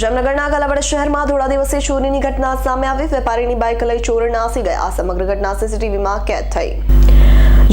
જામનગરના કાલાવાડ શહેરમાં થોડા દિવસે ચોરીની ઘટના સામે આવી. વેપારીની બાઇક લઈ ચોર નાસી ગયા. સમગ્ર ઘટના સીસીટીવીમાં કેદ થઈ.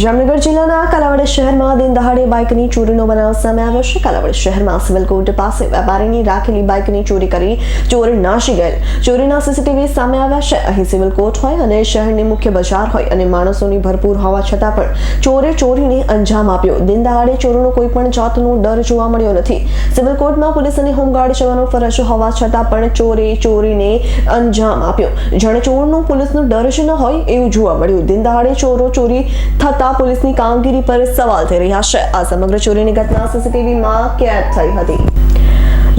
જામનગર જિલ્લાના કાલાવાડ શહેરમાં દિન દહાડે બાઇકની ચોરીનો બનાવ સામે આવ્યો છે. કાલાવાડ શહેરમાં સિવિલ કોર્ટ પાસે વેપારીની રાખેલી બાઇકની ચોરી કરી ચોર નાશી ગયેલ. ચોરીના સીસીટીવી સામે આવ્યા છે. અહીં સિવિલ કોર્ટ હોય અને શહેરની મુખ્ય બજાર હોય અને માણસોની ભરપૂર હોવા છતાં પણ ચોરે ચોરીને અંજામ આપ્યો. દિન દહાડે ચોરોનો કોઈ પણ જાતનો ડર જોવા મળ્યો નથી. સિવિલ કોર્ટમાં પોલીસ અને હોમગાર્ડ જવાનો ફરજ હોવા છતાં પણ ચોરે ચોરીને અંજામ આપ્યો. જાણે ચોરનો પોલીસનો ડર જ ન હોય એવું જોવા મળ્યું. દિન દહાડે ચોરો ચોરી થતા પોલીસની કામગીરી પર સવાલ થઈ રહ્યા છે. આ સમગ્ર ચોરીની ઘટના સીસીટીવીમાં કેદ થઈ હતી.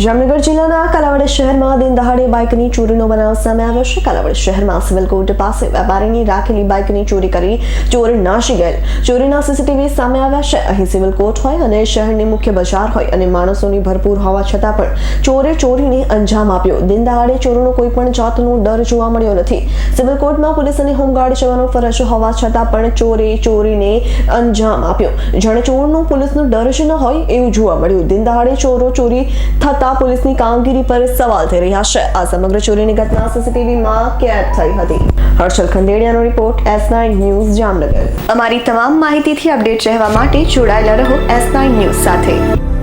જામનગર જિલ્લાના કાલાવાડ શહેરમાં દિન દહાડે બાઇકની ચોરીનો બનાવ સામે આવ્યો છે. કાલાવાડ શહેરમાં સિવિલ કોર્ટ પાસે વેપારીની રાખેલી બાઇકની ચોરી કરી ચોર નાશી ગયેલ. ચોરીના સીસીટીવી સામે આવ્યા છે. અહીં સિવિલ કોર્ટ હોય અને શહેરની મુખ્ય બજાર હોય અને માણસોની ભરપૂર હોવા છતાં પણ ચોરે ચોરીને અંજામ આપ્યો. દિન દહાડે ચોરોનો કોઈ પણ જાતનો ડર જોવા મળ્યો નથી. સિવિલ કોર્ટમાં પોલીસ અને હોમગાર્ડ જવાનો ફરજ હોવા છતાં પણ ચોરે ચોરીને અંજામ આપ્યો. જાણે ચોરનો પોલીસનો ડર જ ન હોય એવું જોવા મળ્યું. દિન દહાડે ચોરો ચોરી થતા પોલીસની કામગીરી પર સવાલ થઈ રહ્યા છે. આ સમગ્ર ચોરીની ઘટના સીસીટીવીમાં કેદ થઈ હતી. Harshal ખંડેડિયાનો report S nine news Jamnagar. અમારી તમામ માહિતીથી અપડેટ રહેવા માટે જોડાયેલા રહો એસ નાઇન ન્યૂઝ સાથે.